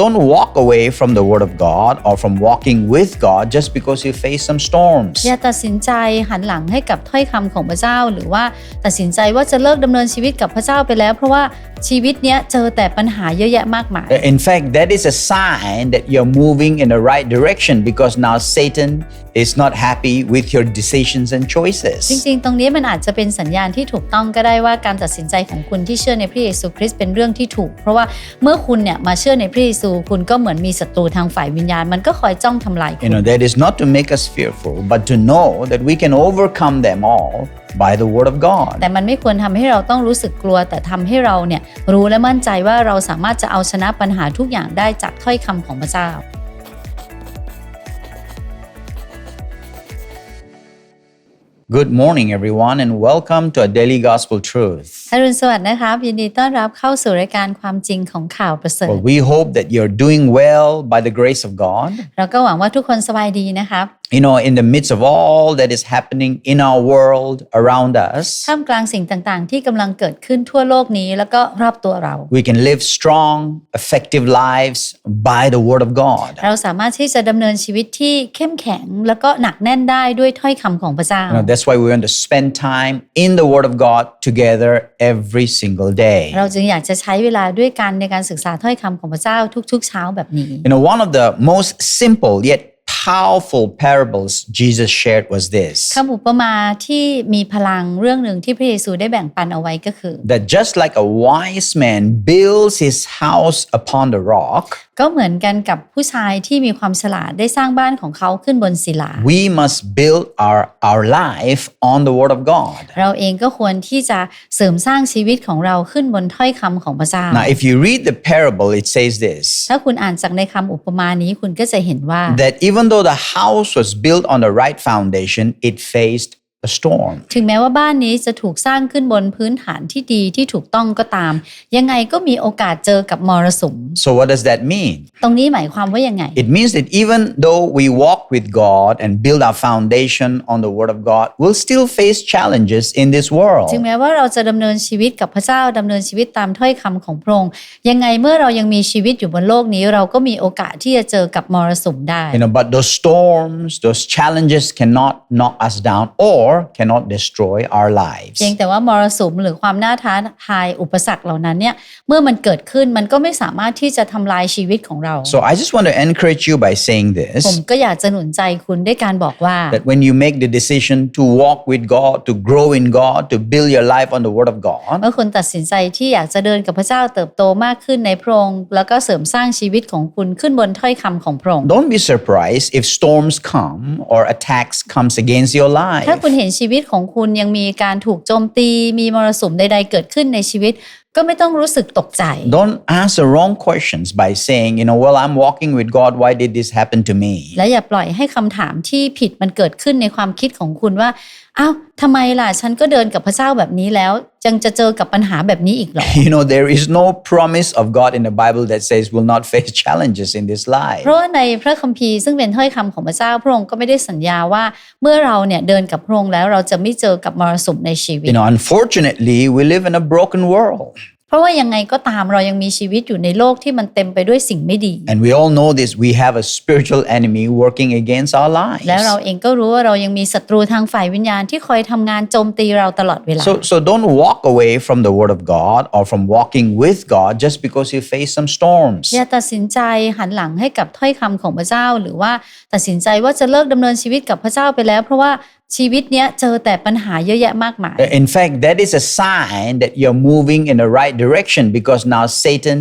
don't walk away from the Word of God or from walking with God just because you face some storms. อย่าตัดสินใจหันหลังให้กับถ้อยคำของพระเจ้า หรือว่าตัดสินใจว่าจะเลิกดำเนินชีวิตกับพระเจ้าไปแล้ว เพราะว่าชีวิตเนี้ยเจอแต่ปัญหาเยอะแยะมากมาย In fact, that is a sign that you're moving in the right direction because now Satan is not happy with your decisions and จ choices. ริงๆ ตรงนี้มันอาจจะเป็นสัญญาณที่ถูกต้องก็ได้ว่าการตัดสินใจของคุณที่เชื่อในพระเยซูคริสต์เป็นเรื่องที่ถูก เพราะว่าเมื่อคุณเนี่ยมาเชื่อในพระเยซูคุณก็เหมือนมีศัตรูทางฝ่ายวิญญาณ มันก็คอยจ้องทำลายคุ You ณ know, that is not to make us fearful, but to know that we can overcome them all by the Word of God. แต่มันไม่ควรทำให้เราต้องรู้สึกกลัว แต่ทำให้เราเนี่ยรู้และมั่นใจว่าเราสามารถจะเอาชนะปัญหาทุกอย่างได้จากถ้อยคำของพระเจ้า Good morning, everyone, and welcome to a daily gospel truth. อรุณสวัสดิ์นะครับ ยินดีต้อนรับเข้าสู่รายการความจริงของข่าวประเสริฐ Well, we hope that you're doing well by the grace of God. เราก็หวังว่าทุกคนสบายดีนะครับ You know, in the midst of all that is happening in our world around us, ท่ามกลางสิ่งต่างๆ ที่กำลังเกิดขึ้นทั่วโลกนี้แล้วก็รอบตัวเรา we can live strong, effective lives by the Word of God. เราสามารถที่จะดำเนินชีวิตที่เข้มแข็ง แล้วก็หนักแน่นได้ด้วยถ้อยคำของพระเจ้า You know, that's why we want to spend time in the Word of God together every single day. เราจึงอยากจะใช้เวลาด้วยกันในการศึกษาถ้อยคำของพระเจ้าทุก ๆ เช้าแบบนี้ You know, one of the most simple yet powerful parables Jesus shared was this คำอุปมาที่มีพลังเรื่องหนึ่งที่พระเยซูได้แบ่งปันเอาไว้ก็คือ that just like a wise man builds his house upon the rock, ก็เหมือนกันกับผู้ชายที่มีความฉลาดได้สร้างบ้านของเขาขึ้นบนศิลา we must build our, our life on the Word of God. เราเองก็ควรที่จะเสริมสร้างชีวิตของเราขึ้นบนถ้อยคำของพระเจ้า Now, if you read the parable, it says this ถ้าคุณอ่านจากในคำอุปมานี้คุณก็จะเห็นว่า that even though the house was built on the right foundation, it faced a storm. ถึงแม้ว่าบ้านนี้จะถูกสร้างขึ้นบนพื้นฐานที่ดีที่ถูกต้องก็ตาม ยังไงก็มีโอกาสเจอกับมรสุม So, what does that mean? ตรงนี้หมายความว่ายังไง It means that even though we walk with God and build our foundation on the Word of God, we'll still face challenges in this world. ถึงแม้ว่าเราจะดำเนินชีวิตกับพระเจ้าดำเนินชีวิตตามถ้อยคำของพระองค์ยังไงเมื่อเรายังมีชีวิตอยู่บนโลกนี้ เราก็มีโอกาสที่จะเจอกับมรสุมได้ You know, but those storms, those challenges cannot knock us down or cannot destroy our เพียง lives. แต่ว่ามรสุมหรือความน่าท้าทายอุปสรรคเหล่านั้นเนี่ยเมื่อมันเกิดขึ้นมันก็ไม่สามารถที่จะทำลายชีวิตของเรา So I just want to encourage you by saying ผม this ก็อยากจะหนุนใจคุณด้วยการบอกว่า that when you make the decision to walk with God, to grow in God, to build your life on the Word of God, เมื่อคุณตัดสินใจที่อยากจะเดินกับพระเจ้าเติบโตมากขึ้นในพระองค์แล้วก็เสริมสร้างชีวิตของคุณขึ้นบนถ้อยคำของพระองค์ don't be surprised if storms come or attacks comes against your life. ถ้าคุณเห็นชีวิตของคุณยังมีการถูกโจมตี มีมรสุมใดๆเกิดขึ้นในชีวิต ก็ไม่ต้องรู้สึกตกใจ Don't ask the wrong questions by saying, you know, well, I'm walking with God. Why did this happen to me? และอย่าปล่อยให้คำถามที่ผิดมันเกิดขึ้นในความคิดของคุณว่าอ้าวทำไมล่ะฉันก็เดินกับพระเจ้าแบบนี้แล้วยังจะเจอกับปัญหาแบบนี้อีกเหรอ You know, there is no promise of God in the Bible that says we'll not face challenges in this life. เพราะว่าในพระคัมภีร์ซึ่งเป็นถ้อยคำของพระเจ้าพระองค์ก็ไม่ได้สัญญาว่าเมื่อเราเนี่ยเดินกับพระองค์แล้วเราจะไม่เจอกับมรสุมในชีวิต You know, unfortunately, we live in a broken world. เพราะว่ายังไงก็ตามเรายังมีชีวิตอยู่ในโลกที่มันเต็มไปด้วยสิ่งไม่ดี And we all know this. We have a spiritual enemy working against our lives. แล้วเราเองก็รู้ว่าเรายังมีศัตรูทางฝ่ายวิญญาณที่คอยทำงานโจมตีเราตลอดเวลา So, so don't walk away from the Word of God or from walking with God just because you face some storms. อย่าตัดสินใจหันหลังให้กับถ้อยคำของพระเจ้า หรือว่าตัดสินใจว่าจะเลิกดำเนินชีวิตกับพระเจ้าไปแล้ว เพราะว่า ชีวิตเนี้ยเจอแต่ปัญหาเยอะแยะมากมาย In fact, that is a sign that you're moving in the right direction because now Satan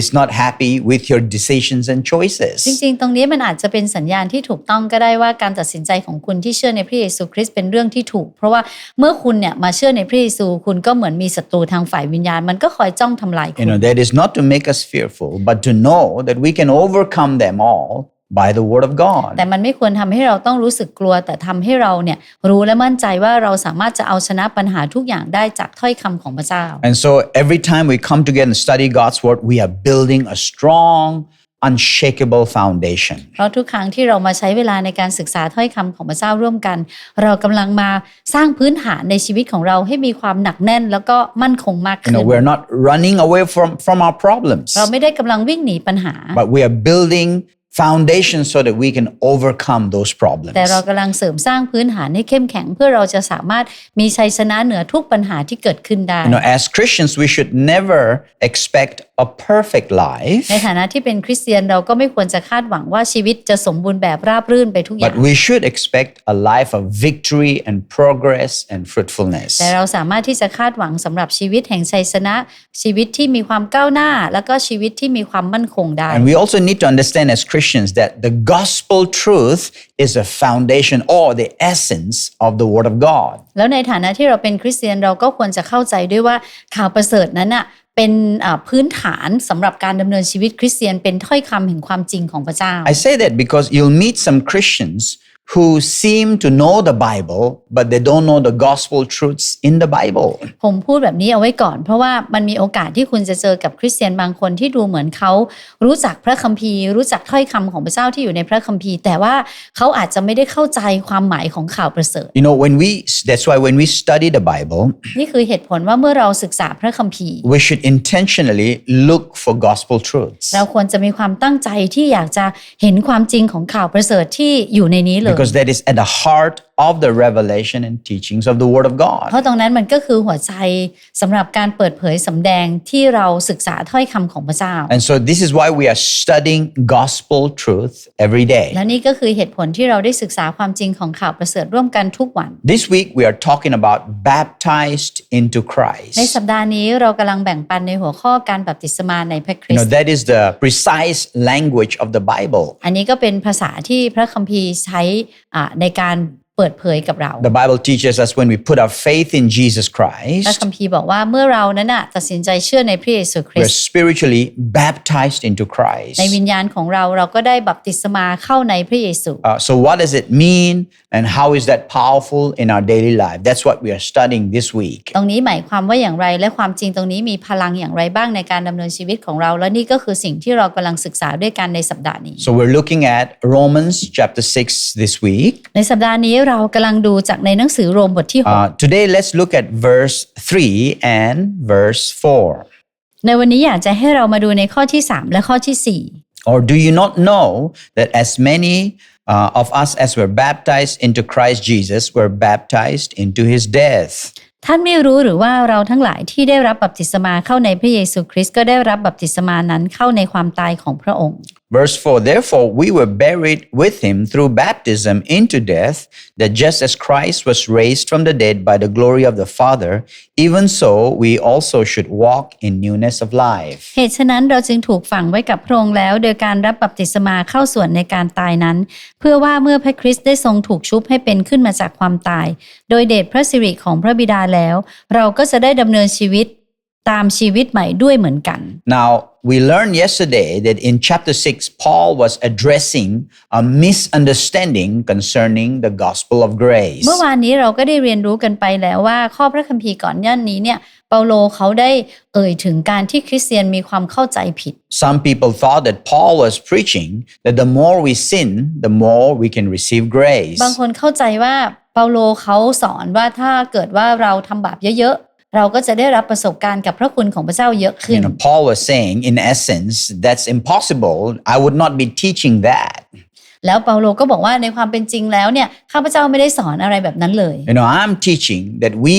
is not happy with your decisions and จ choices. ริงๆ ตรงนี้มันอาจจะเป็นสัญญาณที่ถูกต้องก็ได้ว่าการตัดสินใจของคุณที่เชื่อในพระเยซูคริสต์เป็นเรื่องที่ถูก เพราะว่าเมื่อคุณเนี่ยมาเชื่อในพระเยซูคุณก็เหมือนมีศัตรูทางฝ่ายวิญญาณ มันก็คอยจ้องทำลายคุ You ณ know, that is not to make us fearful, but to know that we can overcome them all by the Word of แต่ God. มันไม่ควรทำให้เราต้องรู้สึกกลัว แต่ทำให้เราเนี่ยรู้และมั่นใจว่าเราสามารถจะเอาชนะปัญหาทุกอย่างได้จากถ้อยคำของพระเจ้า And so every time we come together and study God's Word, we are building a strong, unshakable foundation. เพราะทุกครั้งที่เรามาใช้เวลาในการศึกษาถ้อยคำของพระเจ้าร่วมกัน เรากำลังมาสร้างพื้นฐานในชีวิตของเราให้มีความหนักแน่น แล้วก็มั่นคงมาก You ขึ้น know, we're not running away from, from our problems, เราไม่ได้กำลังวิ่งหนีปัญหา but we are building foundation so that we can overcome those problems. แต่เรากำลังเสริมสร้างพื้นฐานให้เข้มแข็ง เพื่อเราจะสามารถมีชัยชนะเหนือทุกปัญหาที่เกิดขึ้นได้ You know, as Christians, we should never expect a perfect life, ในฐานะที่เป็นคริสเตียนเราก็ไม่ควรจะคาดหวังว่าชีวิตจะสมบูรณ์แบบราบรื่นไปทุกอย่าง but we should expect a life of victory and progress and fruitfulness. แต่เราสามารถที่จะคาดหวังสำหรับชีวิตแห่งชัยชนะ ชีวิตที่มีความก้าวหน้า แล้วก็ชีวิตที่มีความมั่นคงได้ And we also need to understand as Christians that the gospel truth is a foundation or the essence of the Word of God. แล้วในฐานะที่เราเป็นคริสเตียนเราก็ควรจะเข้าใจด้วยว่าข่าวประเสริฐนั้นน่ะเป็นอ่าพื้นฐานสำหรับการดำเนินชีวิตคริสเตียนเป็นถ้อยคำแห่งความจริงของพระเจ้า I say that because you'll meet some Christians who seem to know the Bible, but they don't know the gospel truths in the Bible. ผมพูดแบบนี้เอาไว้ก่อน เพราะว่ามันมีโอกาสที่คุณจะเจอกับคริสเตียนบางคนที่ดูเหมือนเขารู้จักพระคัมภีร์ รู้จักถ้อยคำของพระเจ้าที่อยู่ในพระคัมภีร์ แต่ว่าเขาอาจจะไม่ได้เข้าใจความหมายของข่าวประเสริฐ You know, when we, that's why when we study the Bible, นี่คือเหตุผลว่าเมื่อเราศึกษาพระคัมภีร์ we should intentionally look for gospel truths. เราควรจะมีความตั้งใจที่อยากจะเห็นความจริงของข่าวประเสริฐที่อยู่ในนี้เลย Because that is at the heart of the revelation and teachings of the Word of เพ God. ราะตรงนั้นมันก็คือหัวใจสำหรับการเปิดเผยสำแดงที่เราศึกษาถ้อยคำของพระเจ้า And so this is why we are studying gospel truth every day. และนี่ก็คือเหตุผลที่เราได้ศึกษาความจริงของข่าวประเสริฐร่วมกันทุกวัน This week we are talking about baptized into ใน Christ. สัปดาห์นี้เรากำลังแบ่งปันในหัวข้อการบัพติศมาในพระคริ You ส know, ต์ that is the precise language of the Bible. อันนี้ก็เป็นภาษาที่พระคัมภีร์ใช้อ่าในการ เปิดเผยกับเรา The Bible teaches us when we put our faith in Jesus พระ Christ, คัมภีร์บอกว่าเมื่อเรานั้นน่ะตัดสินใจเชื่อในพระเยซูคริ we're สต์ spiritually baptized into Christ. ในวิญญาณของเราเราก็ได้บัพติศมาเข้าในพระเยซู Uh, so, what does it mean, and how is that powerful in our daily life? That's what we are studying this week. ตรงนี้หมายความว่าอย่างไรและความจริงตรงนี้มีพลังอย่างไรบ้างในการดำเนินชีวิตของเรา และนี่ก็คือสิ่งที่เรากำลังศึกษาด้วยกันในสัปดาห์นี้ So, we're looking at Romans chapter 6 this week. ในสัปดาห์นี้เรากำลังดูจากในหนังสือโรมบทที่ Uh, today, let's look at verse 3 and verse 4. 6ในวันนี้อยากจะให้เรามาดูในข้อที่ 3 และข้อที่ Or do you not know that as many uh, of us as were baptized into Christ Jesus were baptized into his death? 4 ท่านไม่รู้หรือว่าเราทั้งหลายที่ได้รับบัพติศมาเข้าในพระเยซูคริสต์ก็ได้รับบัพติศมานั้นเข้าในความตายของพระองค์ Verse 4 Therefore, we were buried with him through baptism into death, that just as Christ was raised from the dead by the glory of the Father, even so we also should walk in newness of life. เหตุฉะนั้นเราจึงถูกฝังไว้กับพระองค์แล้ว โดยการรับบัพติศมาเข้าส่วนในการตายนั้น เพื่อว่าเมื่อพระคริสต์ได้ทรงถูกชุบให้เป็นขึ้นมาจากความตาย โดยเดชพระสิริของพระบิดาแล้ว เราก็จะได้ดำเนินชีวิต ตามชีวิตใหม่ด้วยเหมือนกัน Now, we learned yesterday that in chapter 6, Paul was addressing a misunderstanding concerning the gospel of grace. เมื่อวานนี้เราก็ได้เรียนรู้กันไปแล้วว่า ข้อพระคัมภีร์ก่อนหน้านี้เนี่ยเปาโลเขาได้เอ่ยถึงการที่คริสเตียนมีความเข้าใจผิด Some people thought that Paul was preaching that the more we sin, the more we can receive grace. บางคนเข้าใจว่าเปาโลเขาสอนว่าถ้าเกิดว่าเราทำบาปเยอะๆ เราก็จะได้รับประสบการณ์กับพระคุณของพระเจ้าเยอะขึ้ You น know, Paul was saying, in essence, that's impossible. I would not be teaching that. แล้วเปาโลก็บอกว่าในความเป็นจริงแล้วเนี่ยข้าพเจ้าไม่ได้สอนอะไรแบบนั้นเลย You know, I'm teaching that we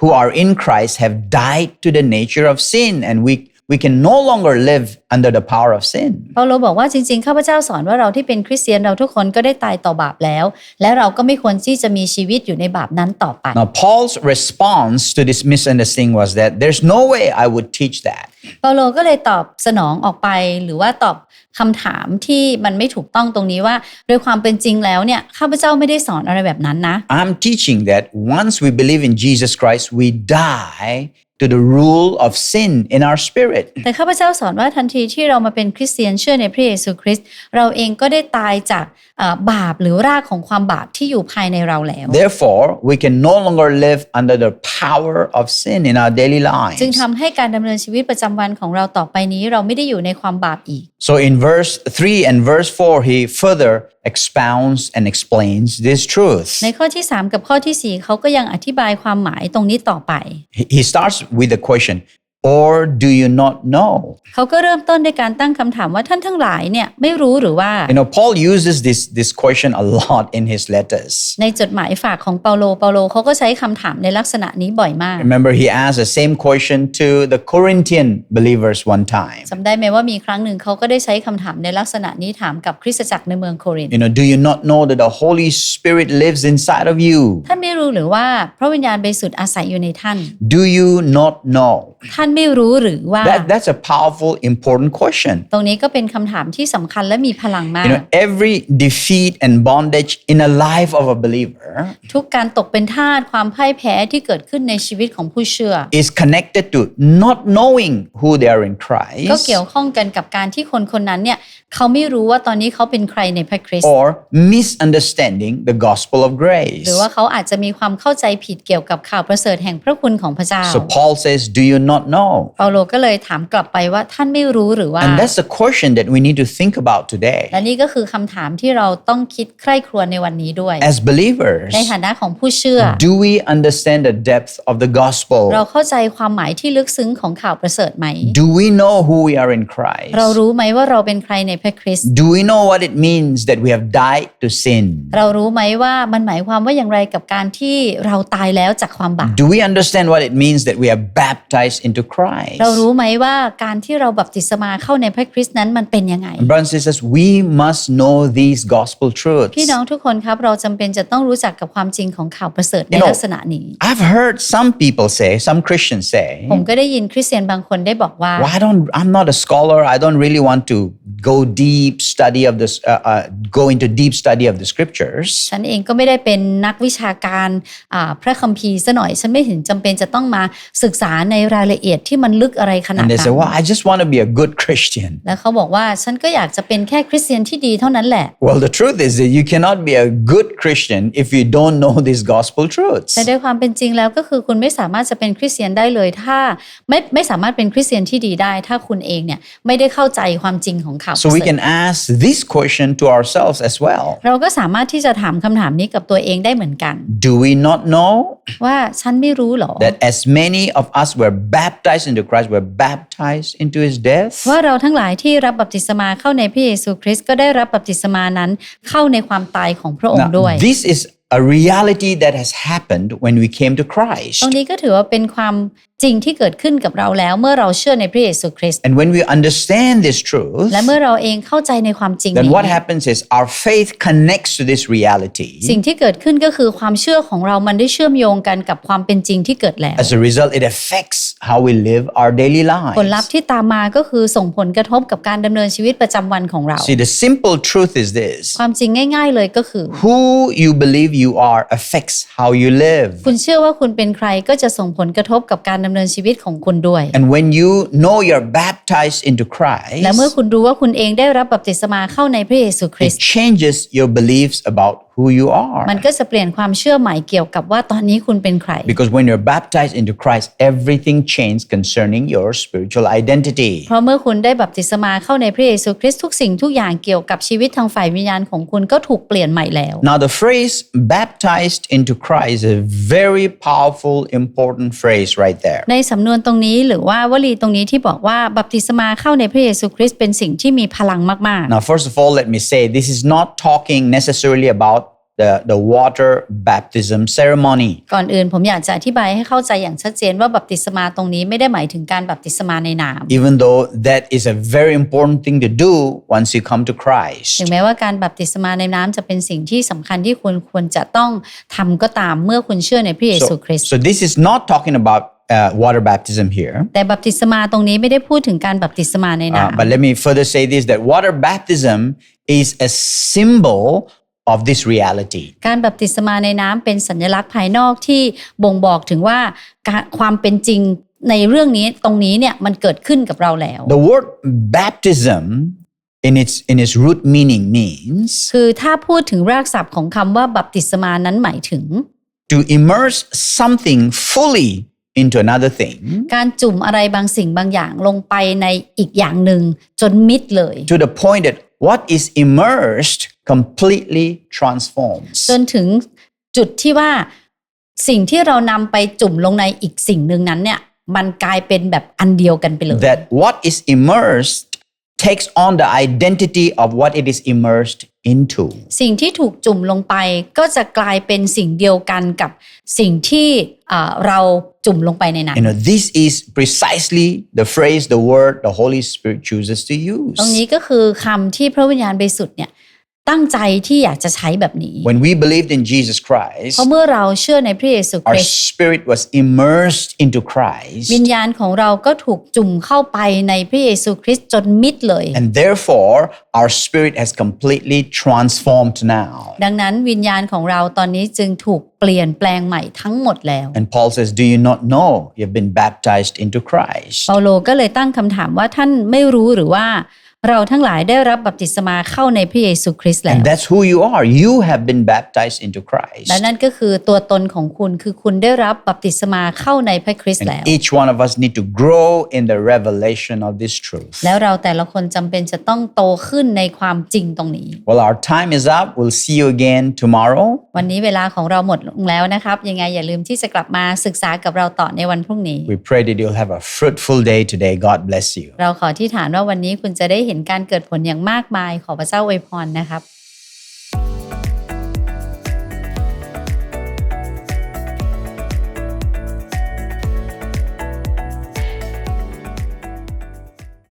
who are in Christ have died to the nature of sin and we, we can no longer live under the power of sin. เปาโลบอกว่าจริงๆ ข้าพเจ้าสอนว่าเราที่เป็นคริสเตียนเราทุกคนก็ได้ตายต่อบาปแล้ว และเราก็ไม่ควรที่จะมีชีวิตอยู่ในบาปนั้นต่อไป Now, Paul's response to this misunderstanding was that there's no way I would teach that. เปาโลก็เลยตอบสนองออกไปหรือว่าตอบคำถามที่มันไม่ถูกต้องตรงนี้ว่า โดยความเป็นจริงแล้วเนี่ยข้าพเจ้าไม่ได้สอนอะไรแบบนั้นนะ I'm teaching that once we believe in Jesus Christ, we die to the rule of sin in our spirit. แต่ข้าพเจ้าสอนว่าทันทีที่เรามาเป็นคริสเตียนเชื่อในพระเยซูคริสต์เราเองก็ได้ตายจากเอ่อบาปหรือรากของความบาปที่อยู่ภายในเราแล้ว Therefore, we can no longer live under the power of sin in our daily lives. จึงทำให้การดำเนินชีวิตประจำวันของเราต่อไปนี้เราไม่ได้อยู่ในความบาปอีก So in verse 3 and verse 4, he further expounds and explains this truth. ในข้อที่ 3 กับข้อทีสี่4 เขาก็ยังอธิบายความหมายตรงนี้ต่อไป He he starts with the question, or do you not know? เขาก็เริ่มต้นด้วยการตั้งคำถามว่าท่านทั้งหลายเนี่ยไม่รู้หรือว่า You know, Paul uses this, this question a lot in his letters. ในจดหมายฝากของเปาโลเปาโลเขาก็ใช้คำถามในลักษณะนี้บ่อยมาก Remember, he asked the same question to the Corinthian believers one time. จำได้ไหมว่ามีครั้งหนึ่งเขาก็ได้ใช้คำถามในลักษณะนี้ถามกับคริสตจักรในเมืองโครินธ์ You know, do you not know that the Holy Spirit lives inside of you? ท่านไม่รู้หรือว่าพระวิญญาณบริสุทธิ์อาศัยอยู่ในท่าน Do you not know? ท่านไม่รู้หรือว่า That, that's a powerful, important question. ตรงนี้ก็เป็นคำถามที่สำคัญและมีพลังมา You ก know, every defeat and bondage in a life of a believer ทุกการตกเป็นทาสความพ่ายแพ้ที่เกิดขึ้นในชีวิตของผู้เชื่อ is connected to not knowing who they are in ก็ Christ เกี่ยวข้องกันกับการที่คนคนนั้นเนี่ย เขาไม่รู้ว่าตอนนี้เขาเป็นใครในพระคริสต์ or misunderstanding the gospel of ห grace. รือว่าเขาอาจจะมีความเข้าใจผิดเกี่ยวกับข่าวประเสริฐแห่งพระคุณของพระเจ้า So Paul says, Do you not know? เปาโลก็เลยถามกลับไปว่าท่านไม่รู้หรือว่า And that's the question that we need to think about today. และนี่ก็คือคำถามที่เราต้องคิดใคร่ครวญในวันนี้ด้วย As believers, ในฐานะของผู้เชื่อ do we understand the depth of the เรา gospel? เข้าใจความหมายที่ลึกซึ้งของข่าวประเสริฐไหม Do we know who we are in Christ? เรารู้ไหมว่าเราเป็นใครในพระคริสต์ Do we know what it means that we have died to sin? เรารู้ไหมว่ามันหมายความว่าอย่างไรกับการที่เราตายแล้วจากความบาป Do we understand what it means that we are baptized into Christ? เรารู้ไหมว่าการที่เราบัพติศมาเข้าในพระคริสต์นั้นมันเป็นยังไง Brothers and sisters, we must know these gospel truths. พี่น้องทุกคนครับเราจำเป็นจะต้องรู้จักกับความจริงของข่าวประเสริฐใน You know, ลักษณะนี้ I've heard some people say, some Christians say, ผมก็ได้ยินคริสเตียนบางคนได้บอกว่า well, I don't, I'm not a scholar. I don't really want to go deep study of this, uh, uh, go into deep study of the scriptures. ฉันเองก็ไม่ได้เป็นนักวิชาการอ่าพระคัมภีร์ซะหน่อยฉันไม่เห็นจำเป็นจะต้องมาศึกษาในรายละเอียดที่มันลึกอะไรขนาด And they นั้ say, น well, I just want to be a good Christian. แล้วเขาบอกว่าฉันก็อยากจะเป็นแค่คริสเตียนที่ดีเท่านั้นแหละ Well, the truth is that you cannot be a good Christian if you don't know these gospel truths. แต่โดยความเป็นจริงแล้วก็คือคุณไม่สามารถจะเป็นคริสเตียนได้เลยถ้าไม่ไม่สามารถเป็นคริสเตียนที่ดีได้ ถ้าคุณเองเนี่ยไม่ได้เข้าใจความจริงของข่าวประ So we เสริฐ can ask this question to ourselves as well. เราก็สามารถที่จะถามคำถามนี้กับตัวเองได้เหมือนกัน Do we not know ว่าฉันไม่รู้หรอ that as many of us were baptized into Christ, were baptized into his death? ว่าเราทั้งหลายที่รับบัพติศมาเข้าในพระเยซูคริสต์ก็ได้รับบัพติศมานั้นเข้าในความตายของพระองค์ Now, ด้วย this is a reality that has happened when we came to Christ. ตรงนี้ก็ถือว่าเป็นความ จริงที่เกิดขึ้นกับเราแล้วเมื่อเราเชื่อในพระเยซูคริสต์ And when we understand this truth, และเมื่อเราเองเข้าใจในความจริง then นี้ what happens is our faith connects to this reality. สิ่งที่เกิดขึ้นก็คือความเชื่อของเรามันได้เชื่อมโยงกันกับความเป็นจริงที่เกิดแล้ว As a result, it affects how we live our daily ผลลัพ lives. ธ์ที่ตามมาก็คือส่งผลกระทบกับการดำเนินชีวิตประจำวันของเรา See, the simple truth is this ความจริงง่าย ๆ เลยก็คือ who you believe you are affects how you live. คุณเชื่อว่าคุณเป็นใครก็จะส่งผลกระทบกับการดำเนินชีวิตของคุณด้วย And when you know you're baptized into Christ, และเมื่อคุณรู้ว่าคุณเองได้รับบัพติศมาเข้าในพระเยซูคริส it ต์ changes your beliefs about who you are. มันก็จะเปลี่ยนความเชื่อใหม่เกี่ยวกับว่าตอนนี้คุณเป็นใคร Because when you're baptized into Christ, everything changed concerning your spiritual identity. เพราะเมื่อคุณได้บัพติศมาเข้าในพระเยซูคริสต์ทุกสิ่งทุกอย่างเกี่ยวกับชีวิตทางฝ่ายวิญญาณของคุณก็ถูกเปลี่ยนใหม่แล้ว Now, the phrase baptized into Christ is a very powerful, important phrase right there. ในสำนวนตรงนี้หรือว่าวลีตรงนี้ที่บอกว่าบัพติศมาเข้าในพระเยซูคริสต์เป็นสิ่งที่มีพลังมาก Now, first of all, let me say this is not talking necessarily about the, the water baptism ceremony. ๆ ก่อนอื่นผมอยากจะอธิบายให้เข้าใจอย่างชัดเจนว่าบัพติศมาตรงนี้ไม่ได้หมายถึงการบัพติศมาในนาม Even though that is a very important thing to do once you come to Christ. ถึงแม้ว่าการบัพติศมาในน้ำจะเป็นสิ่งที่สำคัญที่คุณควรจะต้องทำก็ตามเมื่อคุณเชื่อในพระเยซู So, คริสต์ so this is not talking about uh, water baptism here. แต่บัพติศมาตรงนี้ไม่ได้พูดถึงการบัพติศมาในนาม Uh, but let me further say this that water baptism is a symbol of this reality. การบัพติศมาในน้ำเป็นสัญลักษณ์ภายนอกที่บ่งบอกถึงว่าการความเป็นจริงในเรื่องนี้ตรงนี้เนี่ยมันเกิดขึ้นกับเราแล้ว The word baptism in its in its root meaning means คือถ้าพูดถึงรากศัพท์ของคำว่าบัพติศมานั้นหมายถึง to immerse something fully into another thing การจุ่มอะไรบางสิ่งบางอย่างลงไปในอีกอย่างหนึ่งจนมิดเลย to the point that what is immersed completely transforms. จนถึงจุดที่ว่าสิ่งที่เรานำไปจุ่มลงในอีกสิ่งหนึ่งนั้นเนี่ยมันกลายเป็นแบบอันเดียวกันไปเลย That what is immersed takes on the identity of what it is immersed into. สิ่งที่ถูกจุ่มลงไปก็จะกลายเป็นสิ่งเดียวกันกับสิ่งที่อ่าเราจุ่มลงไปในนั้น You know, this is precisely the phrase, the word the Holy Spirit chooses to use. ตรงนี้ก็คือคำที่พระวิญญาณบริสุทธิ์เนี่ย ตั้งใจที่อยากจะใช้แบบนี้ When we believed in Jesus Christ, เพราะเมื่อเราเชื่อในพระเยซูค our ริสต์ spirit was immersed into Christ. วิญญาณของเราก็ถูกจุ่มเข้าไปในพระเยซูคริสต์จนมิดเลย And therefore, our spirit has completely transformed now. ดังนั้นวิญญาณของเราตอนนี้จึงถูกเปลี่ยนแปลงใหม่ทั้งหมดแล้ว And Paul says, Do you not know you've been baptized into Christ? เปาโลก็เลยตั้งคำถามว่าท่านไม่รู้หรือว่า เราทั้งหลายได้รับบัพติศมาเข้าในพระเยซูคริสต์แล้ว And that's who you are. You have been baptized into Christ. และนั่นก็คือตัวตนของคุณคือคุณได้รับบัพติศมาเข้าในพระคริสต์แล้ว And each one of us need to grow in the revelation of this truth. แล้วเราแต่ละคนจำเป็นจะต้องโตขึ้นในความจริงตรงนี้ Well, our time is up. We'll see you again tomorrow. วันนี้เวลาของเราหมดลงแล้วนะครับ ยังไงอย่าลืมที่จะกลับมาศึกษากับเราต่อในวันพรุ่งนี้ We pray that you'll have a fruitful day today. God bless you. เราขอที่ฐานว่าวันนี้คุณจะได้เห็นการเกิดผลอย่างมากมายขอพระเจ้าอวยพรนะครับ